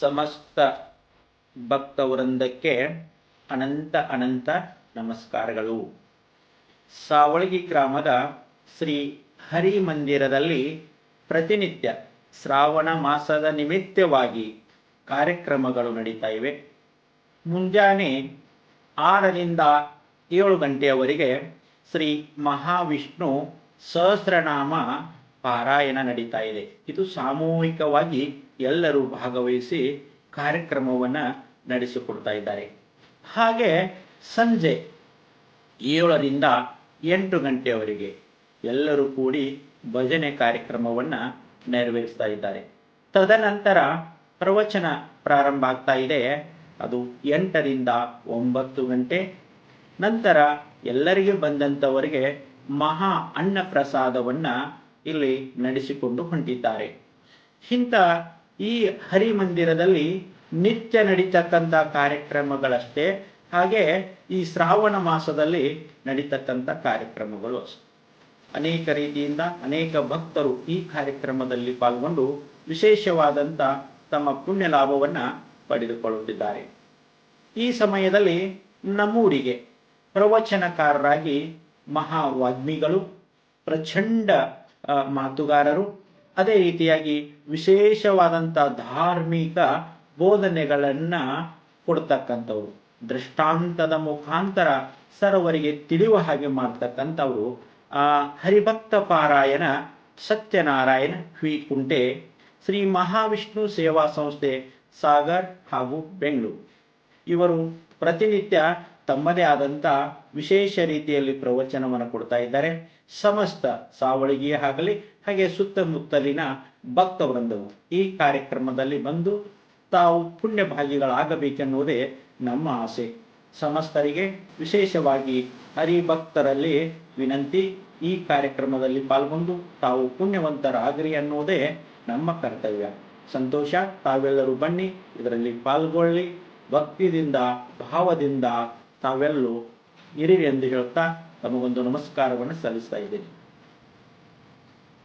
ಸಮಸ್ತ ಭಕ್ತವೃಂದಕ್ಕೆ ಅನಂತ ಅನಂತ ನಮಸ್ಕಾರಗಳು. ಸಾವಳಗಿ ಗ್ರಾಮದ ಶ್ರೀ ಹರಿ ಮಂದಿರದಲ್ಲಿ ಪ್ರತಿನಿತ್ಯ ಶ್ರಾವಣ ಮಾಸದ ನಿಮಿತ್ತವಾಗಿ ಕಾರ್ಯಕ್ರಮಗಳು ನಡೀತಾ ಇವೆ. ಮುಂಜಾನೆ ಆರರಿಂದ ಏಳು ಗಂಟೆಯವರೆಗೆ ಶ್ರೀ ಮಹಾವಿಷ್ಣು ಸಹಸ್ರನಾಮ ಪಾರಾಯಣ ನಡೀತಾ ಇದೆ. ಇದು ಸಾಮೂಹಿಕವಾಗಿ ಎಲ್ಲರೂ ಭಾಗವಹಿಸಿ ಕಾರ್ಯಕ್ರಮವನ್ನು ನಡೆಸಿಕೊಡ್ತಾ ಇದ್ದಾರೆ. ಹಾಗೆ ಸಂಜೆ ಏಳರಿಂದ ಎಂಟು ಗಂಟೆಯವರೆಗೆ ಎಲ್ಲರೂ ಕೂಡಿ ಭಜನೆ ಕಾರ್ಯಕ್ರಮವನ್ನು ನೆರವೇರಿಸ್ತಾ ಇದ್ದಾರೆ. ತದನಂತರ ಪ್ರವಚನ ಪ್ರಾರಂಭ ಆಗ್ತಾ ಇದೆ. ಅದು ಎಂಟರಿಂದ ಒಂಬತ್ತು ಗಂಟೆ. ನಂತರ ಎಲ್ಲರಿಗೆ ಬಂದಂಥವರಿಗೆ ಮಹಾ ಅನ್ನ ಪ್ರಸಾದವನ್ನ ಇಲ್ಲಿ ನಡೆಸಿಕೊಂಡು ಹೊಂಟಿದ್ದಾರೆ. ಇಂಥ ಈ ಹರಿಮಂದಿರದಲ್ಲಿ ನಿತ್ಯ ನಡೀತಕ್ಕಂಥ ಕಾರ್ಯಕ್ರಮಗಳಷ್ಟೇ, ಹಾಗೆ ಈ ಶ್ರಾವಣ ಮಾಸದಲ್ಲಿ ನಡೀತಕ್ಕಂಥ ಕಾರ್ಯಕ್ರಮಗಳು ಅನೇಕ ರೀತಿಯಿಂದ ಅನೇಕ ಭಕ್ತರು ಈ ಕಾರ್ಯಕ್ರಮದಲ್ಲಿ ಪಾಲ್ಗೊಂಡು ವಿಶೇಷವಾದಂಥ ತಮ್ಮ ಪುಣ್ಯ ಲಾಭವನ್ನ ಪಡೆದುಕೊಳ್ಳುತ್ತಿದ್ದಾರೆ. ಈ ಸಮಯದಲ್ಲಿ ನಮ್ಮೂರಿಗೆ ಪ್ರವಚನಕಾರರಾಗಿ ಮಹಾವಾಗ್ಮಿಗಳು, ಪ್ರಚಂಡ ಮಾತುಗಾರರು. ಅದೇ ರೀತಿಯಾಗಿ ವಿಶೇಷವಾದಂಥ ಧಾರ್ಮಿಕ ಬೋಧನೆಗಳನ್ನು ಕೊಡ್ತಕ್ಕಂಥವ್ರು. ದೃಷ್ಟಾಂತದ ಮುಖಾಂತರ ಸರ್ವರಿಗೆ ತಿಳಿಯುವ ಹಾಗೆ ಮಾಡ್ತಕ್ಕಂಥವ್ರು. ಆ, ಹರಿಭಕ್ತ ಪಾರಾಯಣ, ಸತ್ಯನಾರಾಯಣ ವಿ ಕುಂಟೆ ಶ್ರೀ ಮಹಾವಿಷ್ಣು ಸೇವಾ ಸಂಸ್ಥೆ, ಸಾಗರ್ ಹಾಗೂ ಬೆಂಗಳೂರು. ಇವರು ಪ್ರತಿನಿತ್ಯ ತಮ್ಮದೇ ಆದಂಥ ವಿಶೇಷ ರೀತಿಯಲ್ಲಿ ಪ್ರವಚನವನ್ನು ಕೊಡ್ತಾ ಇದ್ದಾರೆ. ಸಮಸ್ತ ಸಾವಳಿಗೆಯ ಆಗಲಿ, ಹಾಗೆ ಸುತ್ತಮುತ್ತಲಿನ ಭಕ್ತ ವೃಂದವು ಈ ಕಾರ್ಯಕ್ರಮದಲ್ಲಿ ಬಂದು ತಾವು ಪುಣ್ಯ ಭಾಗಿಗಳಾಗಬೇಕೆನ್ನುವುದೇ ನಮ್ಮ ಆಸೆ. ಸಮಸ್ತರಿಗೆ ವಿಶೇಷವಾಗಿ ಹರಿಭಕ್ತರಲ್ಲಿ ವಿನಂತಿ, ಈ ಕಾರ್ಯಕ್ರಮದಲ್ಲಿ ಪಾಲ್ಗೊಂಡು ತಾವು ಪುಣ್ಯವಂತರಾಗ್ರಿ ಅನ್ನುವುದೇ ನಮ್ಮ ಕರ್ತವ್ಯ. ಸಂತೋಷ, ತಾವೆಲ್ಲರೂ ಬನ್ನಿ, ಇದರಲ್ಲಿ ಪಾಲ್ಗೊಳ್ಳಿ, ಭಕ್ತಿದಿಂದ, ಭಾವದಿಂದ ತಾವೆಲ್ಲೂ ಇರಿರಿ ಎಂದು ಹೇಳ್ತಾ ತಮಗೊಂದು ನಮಸ್ಕಾರವನ್ನು ಸಲ್ಲಿಸ್ತಾ ಇದ್ದೇನೆ.